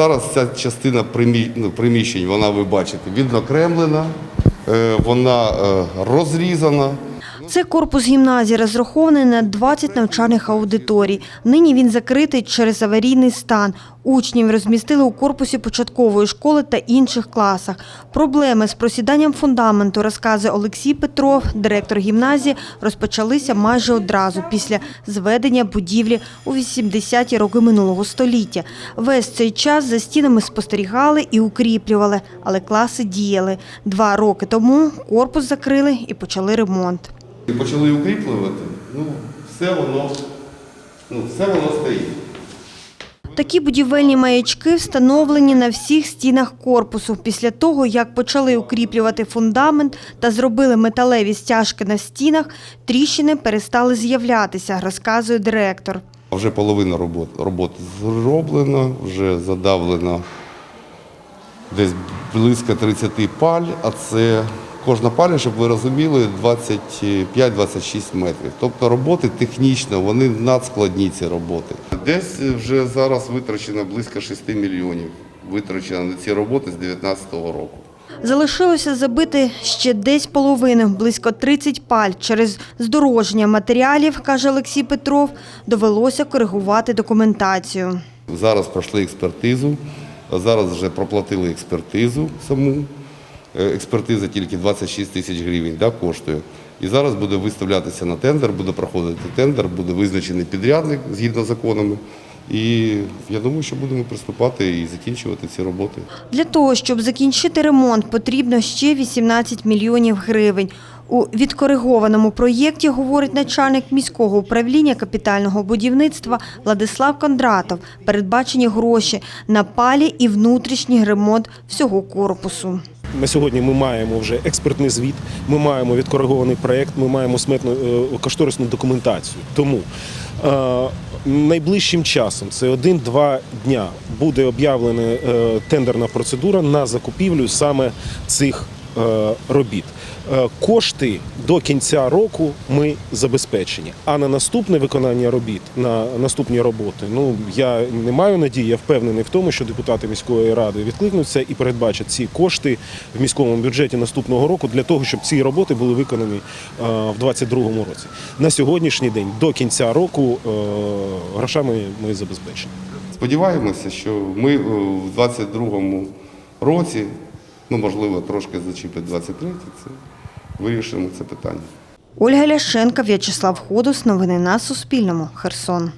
зараз ця частина ну, приміщень, вона ви бачите, відокремлена, е, вона е, розрізана. Це корпус гімназії розрахований на 20 навчальних аудиторій. Нині він закритий через аварійний стан. Учнів розмістили у корпусі початкової школи та інших класах. Проблеми з просіданням фундаменту, розказує Олексій Петров, директор гімназії, розпочалися майже одразу після зведення будівлі у 80-ті роки минулого століття. Весь цей час за стінами спостерігали і укріплювали, але класи діяли. Два роки тому корпус закрили і почали ремонт. І почали укріплювати, ну, все воно, ну, все воно стоїть. Такі будівельні маячки встановлені на всіх стінах корпусу. Після того, як почали укріплювати фундамент та зробили металеві стяжки на стінах, тріщини перестали з'являтися, розказує директор. Вже половина роботи, роботи зроблена, вже задавлено десь близько 30 паль, а це кожна паля, щоб ви розуміли, 25-26 метрів. Тобто роботи технічно, вони надскладні ці роботи. Десь вже зараз витрачено близько 6 мільйонів. Витрачено на ці роботи з 2019 року. Залишилося забити ще десь половину, близько 30 паль. Через здорожчання матеріалів, каже Олексій Петров, довелося коригувати документацію. Зараз пройшли експертизу, зараз вже проплатили експертизу саму. Е, Експертиза тільки 26 тисяч гривень да, коштує. І зараз буде виставлятися на тендер, буде проходити тендер, буде визначений підрядник згідно законами. І я думаю, що будемо приступати і закінчувати ці роботи. Для того, щоб закінчити ремонт, потрібно ще 18 мільйонів гривень. У відкоригованому проєкті, говорить начальник міського управління капітального будівництва Владислав Кондратов, передбачені гроші на палі і внутрішній ремонт всього корпусу. На сьогодні ми маємо вже експертний звіт, ми маємо відкоригований проєкт, ми маємо сметну е, кошторисну документацію. Тому е, найближчим часом, це один-два дня, буде об'явлена е, тендерна процедура на закупівлю саме цих робіт. Е, Кошти до кінця року ми забезпечені. А на наступне виконання робіт, на наступні роботи, ну я не маю надії, я впевнений в тому, що депутати міської ради відкликнуться і передбачать ці кошти в міському бюджеті наступного року для того, щоб ці роботи були виконані е, в 2022 році. На сьогоднішній день до кінця року е, грошами ми забезпечені. Сподіваємося, що ми е, в 2022 році, ну можливо, трошки зачіпить 23 це вирішимо це питання. Ольга Ляшенка, В'ячеслав Ходус. Новини на Суспільному. Херсон.